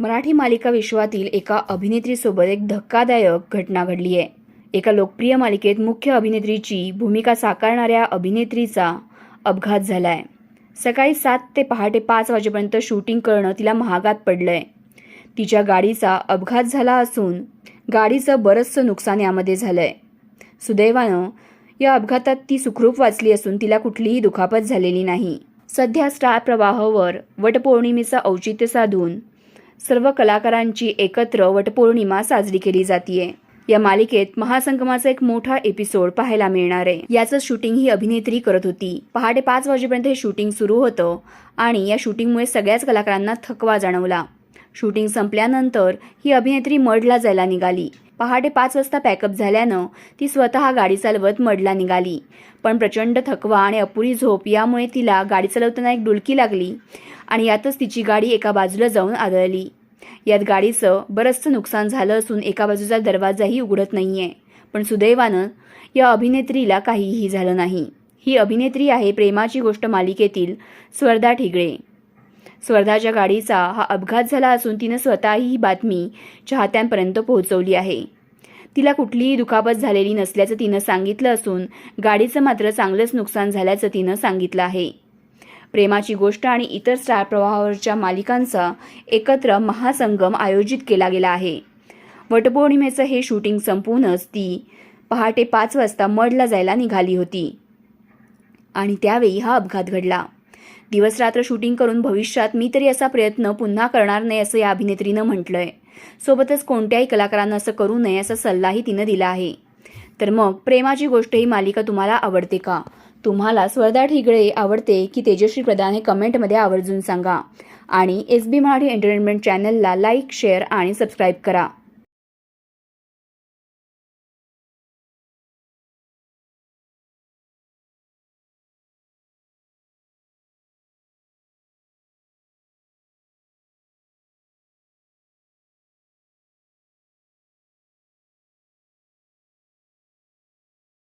मराठी मालिका विश्वातील एका अभिनेत्रीसोबत एक धक्कादायक घटना घडली आहे. एका लोकप्रिय मालिकेत मुख्य अभिनेत्रीची भूमिका साकारणाऱ्या अभिनेत्रीचा अपघात झाला आहे सकाळी सात ते पहाटे पाच वाजेपर्यंत शूटिंग करणं तिला महागात पडलं आहे तिच्या गाडीचा अपघात झाला असून गाडीचं बरंचसं नुकसान यामध्ये झालं आहे सुदैवानं या अपघातात ती सुखरूप वाचली असून तिला कुठलीही दुखापत झालेली नाही. सध्या स्टार प्रवाहावर वटपौर्णिमेचं औचित्य साधून सर्व कलाकारांची एकत्र वटपौर्णिमा साजरी केली जातीये. या मालिकेत महासंगमाचा एक मोठा एपिसोड पाहायला मिळणार आहे. याचं शूटिंग ही अभिनेत्री करत होती. पहाटे पाच वाजेपर्यंत हे शूटिंग सुरू होतं आणि या शूटिंगमुळे सगळ्याच कलाकारांना थकवा जाणवला. शूटिंग संपल्यानंतर ही अभिनेत्री मडला जायला निघाली. पहाटे पाच वाजता पॅकअप झाल्यानं ती स्वतः गाडी चालवत मडला निघाली. पण प्रचंड थकवा आणि अपुरी झोप यामुळे तिला गाडी चालवताना एक डुलकी लागली आणि यातच तिची गाडी एका बाजूला जाऊन आदळली. यात गाडीचं बरंचसं नुकसान झालं असून एका बाजूचा दरवाजाही उघडत नाही आहे पण सुदैवानं या अभिनेत्रीला काहीही झालं नाही. ही अभिनेत्री आहे प्रेमाची गोष्ट मालिकेतील स्वर्धा ठिगळे. स्वर्धाच्या गाडीचा हा अपघात झाला असून तिनं स्वतःही ही बातमी चाहत्यांपर्यंत पोहोचवली आहे. तिला कुठलीही दुखापत झालेली नसल्याचं तिनं सांगितलं असून गाडीचं मात्र चांगलंच नुकसान झाल्याचं तिनं सांगितलं आहे. प्रेमाची गोष्ट आणि इतर स्टार प्रवाहावरच्या मालिकांचा एकत्र महासंगम आयोजित केला गेला आहे. वटपौर्णिमेचं हे शूटिंग संपूनच ती पहाटे पाच वाजता मडला जायला निघाली होती. आणि त्यावेळी हा अपघात घडला. दिवस रात्र शूटिंग करून भविष्यात मी तरी असा प्रयत्न पुन्हा करणार नाही असं या अभिनेत्रीनं म्हटलंय. सोबतच कोणत्याही कलाकारांना असं करू नये असा सल्लाही तिनं दिला आहे. तर मग प्रेमाची गोष्ट ही मालिका तुम्हाला आवडते का? तुम्हाला स्वर्धा ठिगळे आवडते की तेजश्री प्रधान हे कमेंटमध्ये आवर्जून सांगा. आणि एस बी मराठी एंटरटेनमेंट चॅनलला लाईक शेअर आणि सबस्क्राईब करा.